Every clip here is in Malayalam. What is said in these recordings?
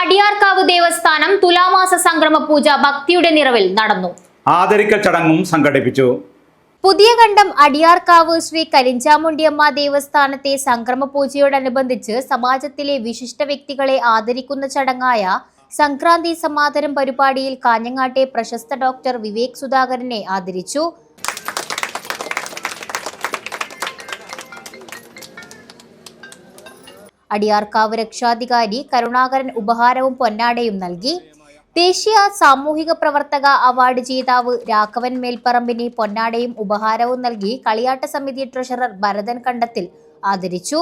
അടിയാർക്കാവ് ദേവസ്ഥാനം തുലാമാസ സംക്രമ പൂജ ഭക്തിയുടെ നിറവിൽ നടന്നു. ആദരിക്കൽ ചടങ്ങും സംഘടിപ്പിച്ചു. പുതിയ കണ്ടം അടിയാർക്കാവ് ശ്രീ കരിഞ്ചാമുണ്ടിയമ്മ ദേവസ്ഥാനത്തെ സംക്രമ പൂജയോടനുബന്ധിച്ച് സമാജത്തിലെ വിശിഷ്ട വ്യക്തികളെ ആദരിക്കുന്ന ചടങ്ങായ സംക്രാന്തി സമാദരം പരിപാടിയിൽ കാഞ്ഞങ്ങാട്ടെ പ്രശസ്ത ഡോക്ടർ വിവേക് സുധാകരനെ ആദരിച്ചു. അടിയാർക്കാവ് രക്ഷാധികാരി കരുണാകരൻ ഉപഹാരവും പൊന്നാടയും നൽകി. ദേശീയ സാമൂഹിക പ്രവർത്തക അവാർഡ് ജേതാവ് രാഘവൻ മേൽപ്പറമ്പിന് പൊന്നാടയും ഉപഹാരവും നൽകി കളിയാട്ട സമിതി ട്രഷറർ ഭരതൻ കണ്ടത്തിൽ ആദരിച്ചു.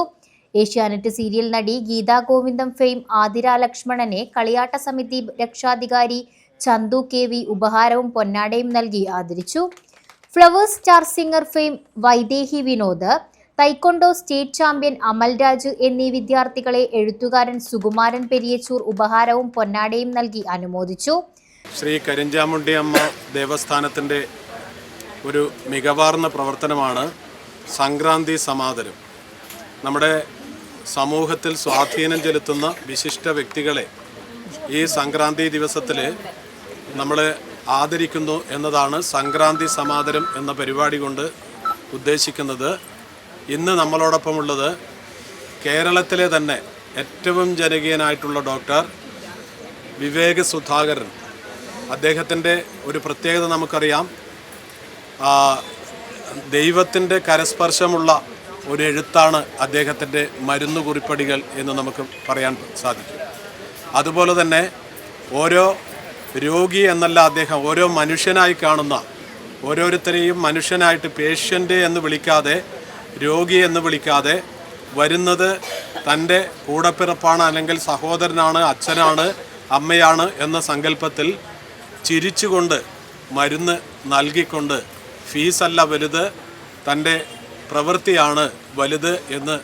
ഏഷ്യാനെറ്റ് സീരിയൽ നടി ഗീതാ ഗോവിന്ദം ഫെയിം ആതിര ലക്ഷ്മണനെ കളിയാട്ട സമിതി രക്ഷാധികാരി ചന്തു കെ വി ഉപഹാരവും പൊന്നാടയും നൽകി ആദരിച്ചു. Flowers star singer fame Vaidehi Vinod. Taekwondo state champion Amalraj എന്നീ വിദ്യാർത്ഥികളെ എഴുത്തുകാരൻ സുകുമാരൻ പെരിയച്ചൂർ ഉപഹാരവും പൊന്നാടയും നൽകി അനുമോദിച്ചു. ശ്രീ കരിഞ്ചാമുണ്ടി അമ്മ ദേവസ്ഥാനത്തിന്റെ ഒരു മികവാർന്ന പ്രവർത്തനമാണ് സംക്രാന്തി സമാദരം. നമ്മുടെ സമൂഹത്തിൽ സ്വാധീനം ചെലുത്തുന്ന വിശിഷ്ട വ്യക്തികളെ ഈ സംക്രാന്തി ദിവസത്തിൽ നമ്മൾ ആദരിക്കുന്നു എന്നതാണ് സംക്രാന്തി സമാദരം എന്ന പരിപാടി കൊണ്ട് ഉദ്ദേശിക്കുന്നത്. ഇന്ന് നമ്മളോടൊപ്പമുള്ളത് കേരളത്തിലെ തന്നെ ഏറ്റവും ജനകീയനായിട്ടുള്ള ഡോക്ടർ വിവേക് സുധാകരൻ. അദ്ദേഹത്തിന്റെ ഒരു പ്രത്യേകത നമുക്കറിയാം. ദൈവത്തിന്റെ കരസ്പർശമുള്ള ഒരു എഴുത്താണ് അദ്ദേഹത്തിന്റെ മരുന്ന് കുറിപ്പടികൾ എന്ന് നമുക്ക് പറയാൻ സാധിക്കും. അതുപോലെ തന്നെ ഓരോ രോഗി എന്നല്ല അദ്ദേഹം ഓരോ മനുഷ്യനായി കാണുന്ന ഓരോരുത്തരെയും മനുഷ്യനായിട്ട് പേഷ്യന്റ് എന്ന് വിളിക്കാതെ രോഗി എന്ന് വിളിക്കാതെ വരുന്നത് തന്റെ കൂടപ്പിറപ്പാണ് അല്ലെങ്കിൽ സഹോദരനാണ് അച്ഛനാണ് അമ്മയാണ് എന്ന സങ്കല്പത്തിൽ ചിരിച്ചുകൊണ്ട് മരുന്ന് നൽകിക്കൊണ്ട് ഫീസല്ല വലുത് തന്റെ പ്രവൃത്തിയാണ് വലുത് എന്ന്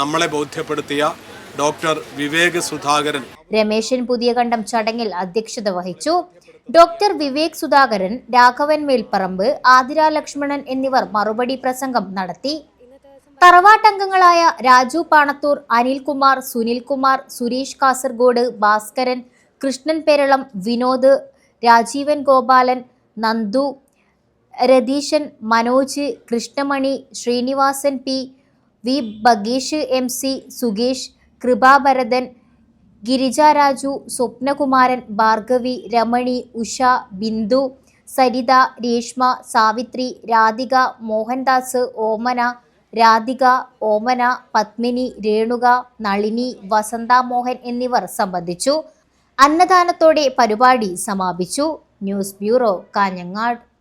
നമ്മളെ ബോധ്യപ്പെടുത്തിയ ഡോക്ടർ വിവേക് സുധാകരൻ. രമേശൻ പുതിയ കണ്ടം ചടങ്ങിൽ അധ്യക്ഷത വഹിച്ചു. ഡോക്ടർ വിവേക് സുധാകരൻ രാഘവൻ മേൽപ്പറമ്പ് ആതിര ലക്ഷ്മണൻ എന്നിവർ മറുപടി പ്രസംഗം നടത്തി. തറവാട്ടംഗങ്ങളായ Raju Panathur Anilkumar Sunilkumar Suresh Kasaragod Bhaskaran Krishnan Peralam Vinod Rajeevan Gopalan Nandu Ratheeshan Manoj Krishnamani Srinivasan P V Bageesh M C സുഗേഷ് Kripabharathan Girija Raju Swapnakumaran Bhargavi Ramani Usha Bindu Saritha Reshma Savithri Radhika Mohandas Omana Radhika Omana Padmini Renuka Nalini Vasantha Mohan എന്നിവർ സംബന്ധിച്ചു. അന്നദാനത്തോടെ പരിപാടി സമാപിച്ചു. News bureau Kanhangad.